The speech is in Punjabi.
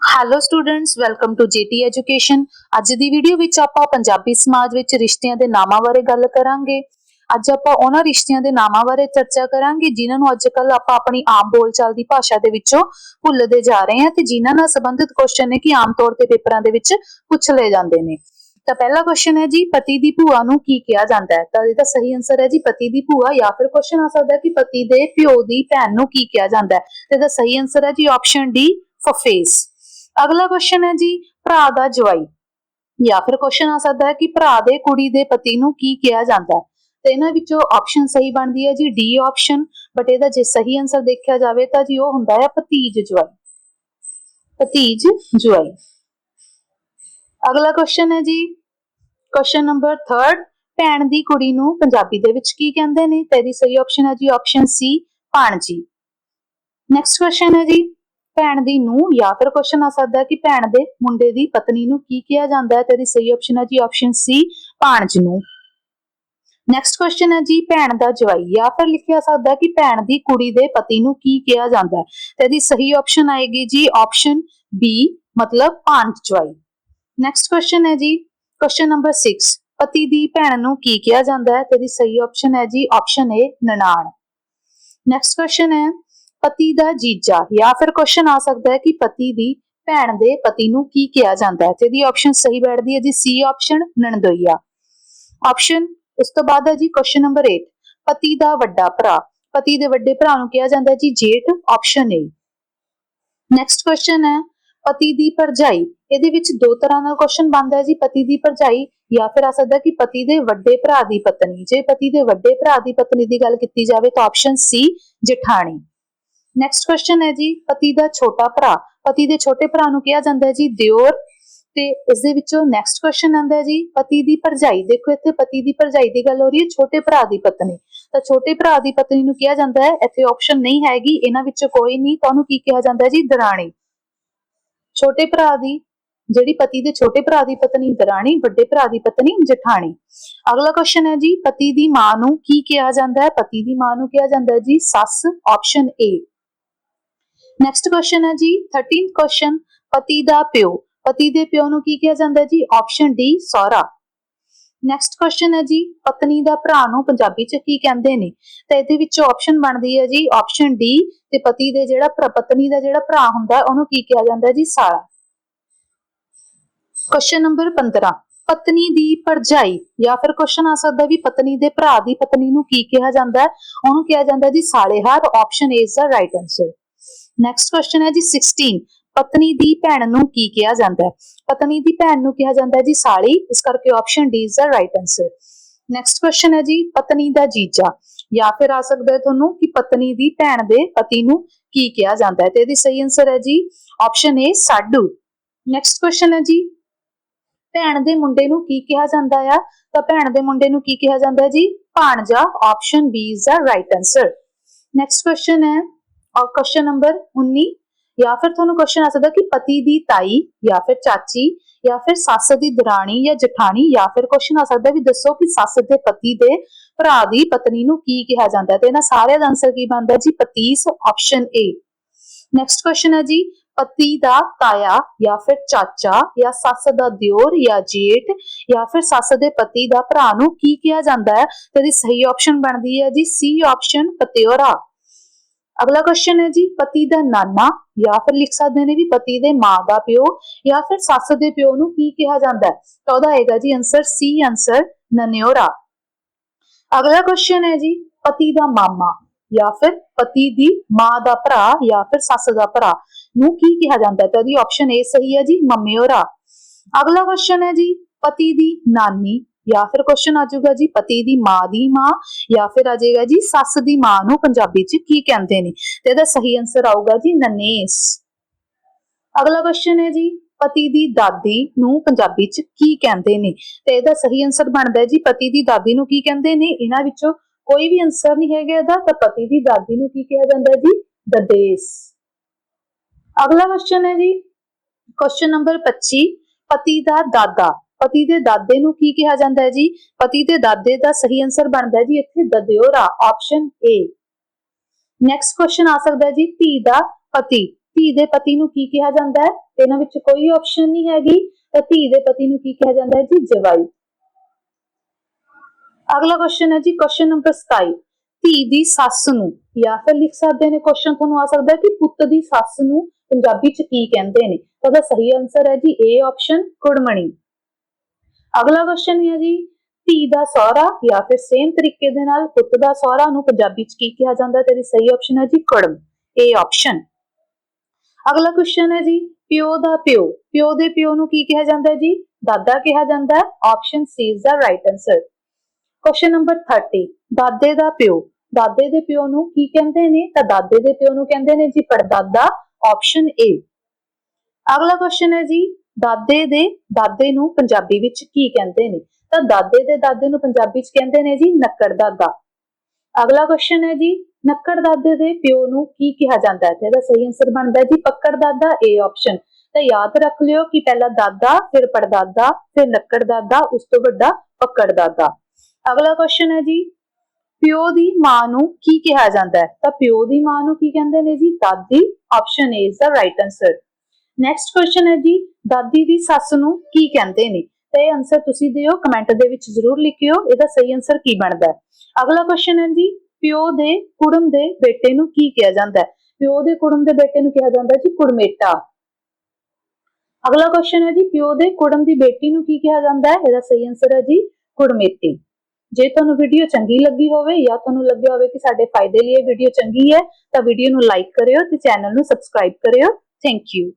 Hello students welcome to GT education ਅੱਜ ਦੀ ਵੀਡੀਓ ਵਿੱਚ ਆਪਾਂ ਪੰਜਾਬੀ ਸਮਾਜ ਵਿੱਚ ਰਿਸ਼ਤਿਆਂ ਦੇ ਨਾਮਾਂ ਬਾਰੇ ਗੱਲ ਕਰਾਂਗੇ। ਅੱਜ ਆਪਾਂ ਉਹਨਾਂ ਰਿਸ਼ਤਿਆਂ ਦੇ ਨਾਮਾਂ ਬਾਰੇ ਚਰਚਾ ਕਰਾਂਗੇ, ਜਿਨ੍ਹਾਂ ਨੂੰ ਅੱਜਕੱਲ ਆਪਾਂ ਆਪਣੀ ਆਮ ਬੋਲਚਾਲ ਦੀ ਭਾਸ਼ਾ ਦੇ ਵਿੱਚੋਂ ਭੁੱਲਦੇ ਜਾ ਰਹੇ ਹਾਂ ਤੇ ਜਿਨ੍ਹਾਂ ਨਾਲ ਸੰਬੰਧਿਤ ਕੁਐਸਚਨ ਨੇ ਕਿ ਆਮ ਤੌਰ ਤੇ ਪੇਪਰਾਂ ਦੇ ਵਿੱਚ ਪੁੱਛ ਲਏ ਜਾਂਦੇ ਨੇ। ਤਾਂ ਪਹਿਲਾ ਕੁਐਸਚਨ ਹੈ ਜੀ, ਪਤੀ ਦੀ ਭੂਆ ਨੂੰ ਕੀ ਕਿਹਾ ਜਾਂਦਾ ਹੈ? ਤਾਂ ਇਹਦਾ ਸਹੀ ਆਨਸਰ ਹੈ ਜੀ, ਪਤੀ ਦੀ ਭੂਆ ਜਾਂ ਫਿਰ ਕੁਐਸਚਨ ਆ ਸਕਦਾ ਹੈ ਕਿ ਪਤੀ ਦੇ ਪਿਓ ਦੀ ਭੈਣ ਨੂੰ ਕੀ ਕਿਹਾ ਜਾਂਦਾ ਹੈ? ਤੇ ਇਹਦਾ ਸਹੀ ਆਨਸਰ ਹੈ ਜੀ ਆਪਸ਼ਨ ਡੀ ਫਫੇਸ। ਅਗਲਾ ਕੁਐਸਚਨ ਹੈ ਜੀ, ਭਰਾ ਦਾ ਜਵਾਈ। ਜਾਂ ਫਿਰ ਕੁਐਸਚਨ ਆ ਸਕਦਾ ਹੈ ਕਿ ਭਰਾ ਦੇ ਕੁੜੀ ਦੇ ਪਤੀ ਨੂੰ ਕੀ ਕਿਹਾ ਜਾਂਦਾ ਹੈ। ਤੇ ਇਹਨਾਂ ਵਿੱਚੋਂ ਆਪਸ਼ਨ ਸਹੀ ਬਣਦੀ ਹੈ ਜੀ ਡੀ ਆਪਸ਼ਨ ਬਟ ਇਹਦਾ ਜੇ ਸਹੀ ਆਨਸਰ ਦੇਖਿਆ ਜਾਵੇ ਤਾਂ ਜੀ ਉਹ ਹੁੰਦਾ ਹੈ ਭਤੀਜ ਜਵਾਈ। ਭਤੀਜ ਜਵਾਈ। ਅਗਲਾ ਕੁਐਸਚਨ ਹੈ ਜੀ ਕੁਐਸਚਨ ਨੰਬਰ 3 ਭੈਣ ਦੀ ਕੁੜੀ ਨੂੰ ਪੰਜਾਬੀ ਦੇ ਵਿੱਚ ਕੀ ਕਹਿੰਦੇ ਨੇ? ਤੇ ਇਹਦੀ ਸਹੀ ਆਪਸ਼ਨ ਹੈ ਜੀ ਆਪਸ਼ਨ ਸੀ ਭਾਣਜੀ। ਨੈਕਸਟ ਕੁਐਸਚਨ ਹੈ ਜੀ ਭੈਣ ਦੀ ਨੂੰ ਜਾਂ ਫਿਰ ਕੁਐਸਚਨ ਆ ਸਕਦਾ ਹੈ ਕਿ ਭੈਣ ਦੇ ਮੁੰਡੇ ਦੀ ਪਤਨੀ ਨੂੰ ਕੀ ਕਿਹਾ ਜਾਂਦਾ ਹੈ? ਤੇ ਇਹਦੀ ਸਹੀ ਆਪਸ਼ਨ ਹੈ ਜੀ ਆਪਸ਼ਨ ਸੀ ਭਾਣਜ ਨੂੰ। ਨੈਕਸਟ ਕੁਐਸਚਨ ਹੈ ਜੀ, ਭੈਣ ਦਾ ਜਵਾਈ। ਜਾਂ ਫਿਰ ਲਿਖਿਆ ਸਕਦਾ ਹੈ ਕਿ ਭੈਣ ਦੀ ਕੁੜੀ ਦੇ ਪਤੀ ਨੂੰ ਕੀ ਕਿਹਾ ਜਾਂਦਾ ਹੈ? ਤੇ ਇਹਦੀ ਸਹੀ ਆਪਸ਼ਨ ਆਏਗੀ ਜੀ ਆਪਸ਼ਨ ਬੀ ਮਤਲਬ ਭਾਣਜ ਜਵਾਈ। ਨੈਕਸਟ ਕੁਐਸਚਨ ਹੈ ਜੀ ਕੁਐਸਚਨ ਨੰਬਰ 6 ਪਤੀ ਦੀ ਭੈਣ ਨੂੰ ਕੀ ਕਿਹਾ ਜਾਂਦਾ ਹੈ? ਤੇ ਇਹਦੀ ਸਹੀ ਆਪਸ਼ਨ ਹੈ ਜੀ ਆਪਸ਼ਨ ਏ ਨਨਾਣ। ਨੈਕਸਟ ਕੁਐਸਚਨ ਹੈ ਪਤੀ ਦਾ ਜੀਜਾ ਜਾਂ ਫਿਰ ਕੁਐਸਚਨ ਆ ਸਕਦਾ ਹੈ ਕਿ ਪਤੀ ਦੀ ਭੈਣ ਦੇ ਪਤੀ ਨੂੰ ਕੀ ਕਿਹਾ ਜਾਂਦਾ ਹੈ। ਤੇ ਇਹਦੀ ਆਪਸ਼ਨ ਸਹੀ ਬੈਠਦੀ ਹੈ ਜੀ ਸੀ ਆਪਸ਼ਨ ਨਣਦੋਈਆ। ਆਪਸ਼ਨ ਉਸ ਤੋਂ ਬਾਅਦ ਹੈ ਜੀ ਕੁਐਸਚਨ ਨੰਬਰ 8 ਪਤੀ ਦਾ ਵੱਡਾ ਭਰਾ। ਪਤੀ ਦੇ ਵੱਡੇ ਭਰਾ ਨੂੰ ਕਿਹਾ ਜਾਂਦਾ ਹੈ ਜੀ, ਜੇਠ ਆਪਸ਼ਨ ਏ ਨੈਕਸਟ ਕੁਐਸਚਨ ਹੈ, ਪਤੀ ਦੀ ਭਰਜਾਈ। ਇਹਦੇ ਵਿੱਚ ਦੋ ਤਰ੍ਹਾਂ ਦਾ ਕੁਐਸਚਨ ਬਣਦਾ ਹੈ ਜੀ, ਪਤੀ ਦੀ ਭਰਜਾਈ ਜਾਂ ਫਿਰ ਆ ਸਕਦਾ ਕਿ ਪਤੀ ਦੇ ਵੱਡੇ ਭਰਾ ਦੀ ਪਤਨੀ। ਜੇ ਪਤੀ ਦੇ ਵੱਡੇ ਭਰਾ ਦੀ ਪਤਨੀ ਦੀ ਗੱਲ ਕੀਤੀ ਜਾਵੇ ਤਾਂ ਆਪਸ਼ਨ ਸੀ ਜਠਾਣੀ। ਨੈਕਸਟ ਕੁਐਸਚਨ ਹੈ ਜੀ, ਪਤੀ ਦਾ ਛੋਟਾ ਭਰਾ। ਪਤੀ ਦੇ ਛੋਟੇ ਭਰਾ ਨੂੰ ਕਿਹਾ ਜਾਂਦਾ ਹੈ ਜੀ, ਦਿਓਰ। ਤੇ ਇਸ ਦੇ ਵਿੱਚੋਂ ਨੈਕਸਟ ਕੁਐਸਚਨ ਆਂਦਾ ਹੈ ਜੀ, ਪਤੀ ਦੀ ਭਰਜਾਈ। ਦੇਖੋ ਇੱਥੇ ਪਤੀ ਦੀ ਭਰਜਾਈ ਦੀ ਗੱਲ ਹੋ ਰਹੀ ਹੈ, ਛੋਟੇ ਭਰਾ ਦੀ ਪਤਨੀ। ਤਾਂ ਛੋਟੇ ਭਰਾ ਦੀ ਪਤਨੀ ਨੂੰ ਕਿਹਾ ਜਾਂਦਾ ਹੈ, ਇੱਥੇ ਆਪਸ਼ਨ ਨਹੀਂ ਹੈਗੀ, ਇਹਨਾਂ ਵਿੱਚੋਂ ਕੋਈ ਨਹੀਂ, ਤਾਂ ਕੀ ਕਿਹਾ ਜਾਂਦਾ ਹੈ ਜੀ, ਦਰਾਣੀ। ਛੋਟੇ ਭਰਾ ਦੀ, ਜਿਹੜੀ ਪਤੀ ਦੇ ਛੋਟੇ ਭਰਾ ਦੀ ਪਤਨੀ, ਦਰਾਣੀ, ਵੱਡੇ ਭਰਾ ਦੀ ਪਤਨੀ, ਜਠਾਣੀ। ਅਗਲਾ ਕੁਐਸਚਨ ਹੈ ਜੀ, ਪਤੀ ਦੀ ਮਾਂ ਨੂੰ ਕੀ ਕਿਹਾ ਜਾਂਦਾ ਹੈ? ਪਤੀ ਦੀ ਮਾਂ ਨੂੰ ਕਿਹਾ ਜਾਂਦਾ ਹੈ ਜੀ, ਸੱਸ ਆਪਸ਼ਨ ਏ ਨੈਕਸਟ ਕੁਐਸਚਨ ਹੈ ਜੀ 13th ਕੁਐਸਚਨ ਪਤੀ ਦਾ ਪਿਓ। ਪਤੀ ਦੇ ਪਿਓ ਨੂੰ ਕੀ ਕਿਹਾ ਜਾਂਦਾ ਜੀ? ਆਪਸ਼ਨ ਡੀ ਸਹੁਰਾ। ਨੈਕਸਟ ਕੁਐਸਚਨ ਹੈ ਜੀ, ਪਤਨੀ ਦਾ ਭਰਾ ਨੂੰ ਪੰਜਾਬੀ ਚ ਕੀ ਕਹਿੰਦੇ ਨੇ? ਤਾਂ ਇਹਦੇ ਵਿੱਚ ਆਪਸ਼ਨ ਬਣਦੀ ਹੈ ਜੀ ਆਪਸ਼ਨ ਡੀ ਤੇ ਪਤੀ ਦੇ ਜਿਹੜਾ ਪਤਨੀ ਦਾ ਜਿਹੜਾ ਭਰਾ ਹੁੰਦਾ, ਉਹਨੂੰ ਕੀ ਕਿਹਾ ਜਾਂਦਾ ਜੀ? ਸਾਲਾ ਕੁਐਸਚਨ ਨੰਬਰ 15 ਪਤਨੀ ਦੀ ਭਰਜਾਈ, ਜਾਂ ਫਿਰ ਕੁਐਸਚਨ ਆ ਸਕਦਾ ਵੀ ਪਤਨੀ ਦੇ ਭਰਾ ਦੀ ਪਤਨੀ ਨੂੰ ਕੀ ਕਿਹਾ ਜਾਂਦਾ ਹੈ? ਉਹਨੂੰ ਕਿਹਾ ਜਾਂਦਾ ਹੈ ਜੀ, ਸਾਲੇਹਾਰ। Option A is the right answer next question ਹੈ ਜੀ 16 ਪਤਨੀ ਦੀ ਭੈਣ ਨੂੰ ਕੀ ਕਿਹਾ ਜਾਂਦਾ ਹੈ? ਪਤਨੀ ਦੀ ਭੈਣ ਨੂੰ ਕਿਹਾ ਜਾਂਦਾ ਹੈ ਜੀ ਸਾਲੀ। ਇਸ ਕਰਕੇ option D is the right answer next question ਹੈ ਜੀ ਪਤਨੀ ਦਾ ਜੀਜਾ। ਜਾਂ ਫਿਰ ਆ ਸਕਦਾ ਹੈ ਤੁਹਾਨੂੰ ਕਿ ਪਤਨੀ ਦੀ ਭੈਣ ਦੇ ਪਤੀ ਨੂੰ ਕੀ ਕਿਹਾ ਜਾਂਦਾ ਹੈ? ਤੇ ਇਹਦੀ ਸਹੀ ਆਨਸਰ ਹੈ ਜੀ ਆਪਸ਼ਨ ਏ ਸਾਡੂ। ਨੈਕਸਟ ਕੁਐਸਚਨ ਹੈ ਜੀ ਭੈਣ ਦੇ ਮੁੰਡੇ ਨੂੰ ਕੀ ਕਿਹਾ ਜਾਂਦਾ ਆ? ਤਾਂ ਭੈਣ ਦੇ ਮੁੰਡੇ ਨੂੰ ਕੀ ਕਿਹਾ ਜਾਂਦਾ ਹੈ ਜੀ? ਭਾਣਜਾ। Option B is the right answer next question ਹੈ ਔਰ ਕੁਐਸਚਨ ਨੰਬਰ 19 ਜਾਂ ਫਿਰ ਤੁਹਾਨੂੰ ਕੁਐਸਚਨ ਆ ਸਕਦਾ ਕਿ ਪਤੀ ਦੀ ਤਾਈ ਜਾਂ ਫਿਰ ਚਾਚੀ ਜਾਂ ਫਿਰ ਸੱਸ ਦੀ ਦਰਾਣੀ ਜਾਂ ਜਠਾਣੀ ਜਾਂ ਫਿਰ ਕੁਐਸਚਨ ਆ ਸਕਦਾ ਵੀ ਦੱਸੋ ਕਿ ਸੱਸ ਦੇ ਪਤੀ ਦੇ ਭਰਾ ਦੀ ਪਤਨੀ ਨੂੰ ਕੀ ਕਿਹਾ ਜਾਂਦਾ ਤੇ ਇਹਨਾਂ ਸਾਰਿਆਂ ਦਾ ਆਨਸਰ ਕੀ ਬਣਦਾ ਜੀ? ਪਤੀਸ ਆਪਸ਼ਨ ਏ ਨੈਕਸਟ ਕੁਐਸਚਨ ਹੈ ਜੀ, ਪਤੀ ਦਾ ਤਾਇਆ ਜਾਂ ਫਿਰ ਚਾਚਾ ਜਾਂ ਸੱਸ ਦਾ ਦਿਓਰ ਜਾਂ ਜੇਠ ਜਾਂ ਫਿਰ ਸੱਸ ਦੇ ਪਤੀ ਦਾ ਭਰਾ ਨੂੰ ਕੀ ਕਿਹਾ ਜਾਂਦਾ ਹੈ? ਤੇ ਇਹਦੀ ਸਹੀ ਆਪਸ਼ਨ ਬਣਦੀ ਹੈ ਜੀ ਸੀ ਆਪਸ਼ਨ ਪਤਿਓਰਾ। ਅਗਲਾ ਕੁਐਸਚਨ ਹੈ ਜੀ, ਪਤੀ ਦਾ ਨਾਨਾ ਜਾਂ ਫਿਰ ਲਿਖ ਸਕਦੇ ਨੇ ਵੀ ਪਤੀ ਦੇ ਮਾਂ ਦਾ ਪਿਓ ਜਾਂ ਫਿਰ ਸੱਸ ਦੇ ਪਿਓ ਨੂੰ ਕੀ ਕਿਹਾ ਜਾਂਦਾ ਹੈ? ਤਾਂ ਉਹਦਾ ਆਏਗਾ ਜੀ ਆਨਸਰ ਸੀ ਆਨਸਰ ਨਨਿਓਰਾ। ਅਗਲਾ ਕੁਐਸਚਨ ਹੈ ਜੀ, ਪਤੀ ਦਾ ਮਾਮਾ ਜਾਂ ਫਿਰ ਪਤੀ ਦੀ ਮਾਂ ਦਾ ਭਰਾ ਜਾਂ ਫਿਰ ਸੱਸ ਦਾ ਭਰਾ ਨੂੰ ਕੀ ਕਿਹਾ ਜਾਂਦਾ ਹੈ? ਤਾਂ ਉਹਦੀ ਆਪਸ਼ਨ ਏ ਸਹੀ ਹੈ ਜੀ, ਮਮਿਓਰਾ। ਅਗਲਾ ਕੁਐਸਚਨ ਹੈ ਜੀ, ਪਤੀ ਦੀ ਨਾਨੀ ਜਾਂ ਫਿਰ ਕੁਐਸਚਨ ਆ ਜਾਊਗਾ ਜੀ, ਪਤੀ ਦੀ ਮਾਂ ਦੀ ਮਾਂ ਜਾਂ ਫਿਰ ਆ ਜਾਏਗਾ ਜੀ, ਸੱਸ ਦੀ ਮਾਂ ਨੂੰ ਪੰਜਾਬੀ ਚ ਕੀ ਕਹਿੰਦੇ ਨੇ? ਤੇ ਇਹਦਾ ਸਹੀ ਆਨਸਰ ਆਊਗਾ ਜੀ, ਨਨੇਸ। ਅਗਲਾ ਕੁਐਸਚਨ ਹੈ ਜੀ, ਪਤੀ ਦੀ ਦਾਦੀ ਨੂੰ ਪੰਜਾਬੀ ਚ ਕੀ ਕਹਿੰਦੇ ਨੇ? ਤੇ ਇਹਦਾ ਸਹੀ ਆਨਸਰ ਬਣਦਾ ਹੈ ਜੀ, ਪਤੀ ਦੀ ਦਾਦੀ ਨੂੰ ਕੀ ਕਹਿੰਦੇ ਨੇ? ਇਹਨਾਂ ਵਿੱਚੋਂ ਕੋਈ ਵੀ ਆਨਸਰ ਨਹੀਂ ਹੈਗਾ ਇਹਦਾ, ਤਾਂ ਪਤੀ ਦੀ ਦਾਦੀ ਨੂੰ ਕੀ ਕਿਹਾ ਜਾਂਦਾ ਹੈ ਜੀ? ਦਦੇਸ। ਅਗਲਾ ਕੁਐਸਚਨ ਹੈ ਜੀ ਕੁਐਸਚਨ ਨੰਬਰ 25 ਪਤੀ ਦਾ ਦਾਦਾ। ਪਤੀ ਦੇ ਦਾਦੇ ਨੂੰ ਕੀ ਕਿਹਾ ਜਾਂਦਾ ਹੈ ਜੀ? ਪਤੀ ਦੇ ਦਾਦੇ ਦਾ ਸਹੀ ਆਨਸਰ ਬਣਦਾ ਹੈ ਜੀ ਇੱਥੇ ਦਦਿਓਰਾ ਆਪਸ਼ਨ ਏ ਨੈਕਸਟ ਕੁਐਸਚਨ ਆ ਸਕਦਾ ਹੈ ਜੀ, ਧੀ ਦਾ ਪਤੀ। ਧੀ ਦੇ ਪਤੀ ਨੂੰ ਕੀ ਕਿਹਾ ਜਾਂਦਾ ਹੈ? ਇਹਨਾਂ ਵਿੱਚ ਕੋਈ ਆਪਸ਼ਨ ਨਹੀਂ ਹੈਗੀ। ਤਾਂ ਧੀ ਦੇ ਪਤੀ ਨੂੰ ਕੀ ਕਿਹਾ ਜਾਂਦਾ ਹੈ ਜੀ? ਜਵਾਈ। ਅਗਲਾ ਕੁਐਸਚਨ ਹੈ ਜੀ ਕੁਐਸਚਨ ਨੰਬਰ 27 ਧੀ ਦੀ ਸੱਸ ਨੂੰ, ਜਾਂ ਫਿਰ ਲਿਖ ਸਕਦੇ ਨੇ ਕੁਐਸਚਨ ਤੁਹਾਨੂੰ ਆ ਸਕਦਾ ਹੈ ਕਿ ਪੁੱਤ ਦੀ ਸੱਸ ਨੂੰ ਪੰਜਾਬੀ ਚ ਕੀ ਕਹਿੰਦੇ ਨੇ? ਤਾਂ ਉਹਦਾ ਸਹੀ ਆਨਸਰ ਹੈ ਜੀ ਏ ਆਪਸ਼ਨ ਕੁੜਮਣੀ। ਅਗਲਾ ਕੁਐਸਚਨ ਹੈ ਜੀ, ਧੀ ਦਾ ਸਹੁਰਾ ਜਾਂ ਫਿਰ ਸੇਮ ਤਰੀਕੇ ਦੇ ਨਾਲ ਪੁੱਤ ਦਾ ਸਹੁਰਾ ਨੂੰ ਪੰਜਾਬੀ ਚ ਕੀ ਕਿਹਾ ਜਾਂਦਾ? ਤੇ ਇਹਦੀ ਸਹੀ ਆਪਸ਼ਨ ਹੈ ਜੀ, ਕੁੜਮ ਏ ਆਪਸ਼ਨ ਅਗਲਾ ਕੁਐਸਚਨ ਹੈ ਜੀ, ਪਿਓ ਦਾ ਪਿਓ ਪਿਓ ਦੇ ਪਿਓ ਨੂੰ ਕੀ ਕਿਹਾ ਜਾਂਦਾ ਹੈ ਜੀ? ਦਾਦਾ ਕਿਹਾ ਜਾਂਦਾ ਹੈ option C is the right answer question number 30 ਦਾਦੇ ਦਾ ਪਿਓ, ਦਾਦੇ ਦੇ ਪਿਓ ਨੂੰ ਕੀ ਕਹਿੰਦੇ ਨੇ? ਤਾਂ ਦਾਦੇ ਦੇ ਪਿਓ ਨੂੰ ਕਹਿੰਦੇ ਨੇ ਜੀ, ਪੜਦਾਦਾ ਆਪਸ਼ਨ ਏ ਅਗਲਾ ਕੁਐਸਚਨ ਹੈ ਜੀ ਦਾਦੇ ਦੇ ਦਾਦੇ ਨੂੰ ਪੰਜਾਬੀ ਵਿੱਚ ਕੀ ਕਹਿੰਦੇ ਨੇ? ਤਾਂ ਦਾਦੇ ਦੇ ਦਾਦੇ ਨੂੰ ਪੰਜਾਬੀ ਵਿੱਚ ਕਹਿੰਦੇ ਨੇ ਜੀ ਨੱਕੜ ਦਾਦਾ। ਅਗਲਾ ਕੁਐਸਚਨ ਹੈ ਜੀ, ਨੱਕੜ ਦਾਦੇ ਦੇ ਪਿਓ ਨੂੰ ਕੀ ਕਿਹਾ ਜਾਂਦਾ ਹੈ? ਤੇ ਇਹਦਾ ਸਹੀ ਆਨਸਰ ਬਣਦਾ ਹੈ ਜੀ ਪੱਕੜ ਦਾਦਾ ਏ ਆਪਸ਼ਨ ਤਾਂ ਯਾਦ ਰੱਖ ਲਿਓ ਕਿ ਪਹਿਲਾਂ ਦਾਦਾ, ਫਿਰ ਪੜਦਾਦਾ, ਫਿਰ ਨੱਕੜ ਦਾਦਾ, ਉਸ ਤੋਂ ਵੱਡਾ ਪੱਕੜ ਦਾਦਾ। ਅਗਲਾ ਕੁਐਸਚਨ ਹੈ ਜੀ, ਪਿਓ ਦੀ ਮਾਂ ਨੂੰ ਕੀ ਕਿਹਾ ਜਾਂਦਾ ਹੈ? ਤਾਂ ਪਿਓ ਦੀ ਮਾਂ ਨੂੰ ਕੀ ਕਹਿੰਦੇ ਨੇ ਜੀ? ਦਾਦੀ option A is the right answer next question ਹੈ ਜੀ, ਦਾਦੀ ਦੀ ਸੱਸ ਨੂੰ ਕੀ ਕਹਿੰਦੇ ਨੇ? ਤਾਂ ਇਹ ਆਨਸਰ ਤੁਸੀਂ ਦਿਓ ਕਮੈਂਟ ਦੇ ਵਿੱਚ ਜ਼ਰੂਰ ਲਿਖਿਓ, ਇਹਦਾ ਸਹੀ ਆਨਸਰ ਕੀ ਬਣਦਾ ਹੈ? ਅਗਲਾ ਕੁਐਸਚਨ ਹੈ ਜੀ, ਪਿਓ ਦੇ ਕੁੜਮ ਦੇ ਬੇਟੇ ਨੂੰ ਕੀ ਕਿਹਾ ਜਾਂਦਾ ਹੈ? ਪਿਓ ਦੇ ਕੁੜਮ ਦੇ ਬੇਟੇ ਨੂੰ ਕਿਹਾ ਜਾਂਦਾ ਜੀ, ਕੁੜਮੇਟਾ। ਅਗਲਾ ਕੁਐਸਚਨ ਹੈ ਜੀ, ਪਿਓ ਦੇ ਕੁੜਮ ਦੀ ਬੇਟੀ ਨੂੰ ਕੀ ਕਿਹਾ ਜਾਂਦਾ ਹੈ? ਇਹਦਾ ਸਹੀ ਆਨਸਰ ਹੈ ਜੀ ਕੁੜਮੇਤੀ ਜੇ ਤੁਹਾਨੂੰ ਵੀਡੀਓ ਚੰਗੀ ਲੱਗੀ ਹੋਵੇ ਜਾਂ ਤੁਹਾਨੂੰ ਲੱਗਿਆ ਹੋਵੇ ਕਿ ਸਾਡੇ ਫਾਇਦੇ ਲਈ ਇਹ ਵੀਡੀਓ ਚੰਗੀ ਹੈ, ਤਾਂ ਵੀਡੀਓ ਨੂੰ ਲਾਈਕ ਕਰਿਓ ਤੇ ਚੈਨਲ ਨੂੰ ਸਬਸਕ੍ਰਾਈਬ ਕਰਿਓ। Thank you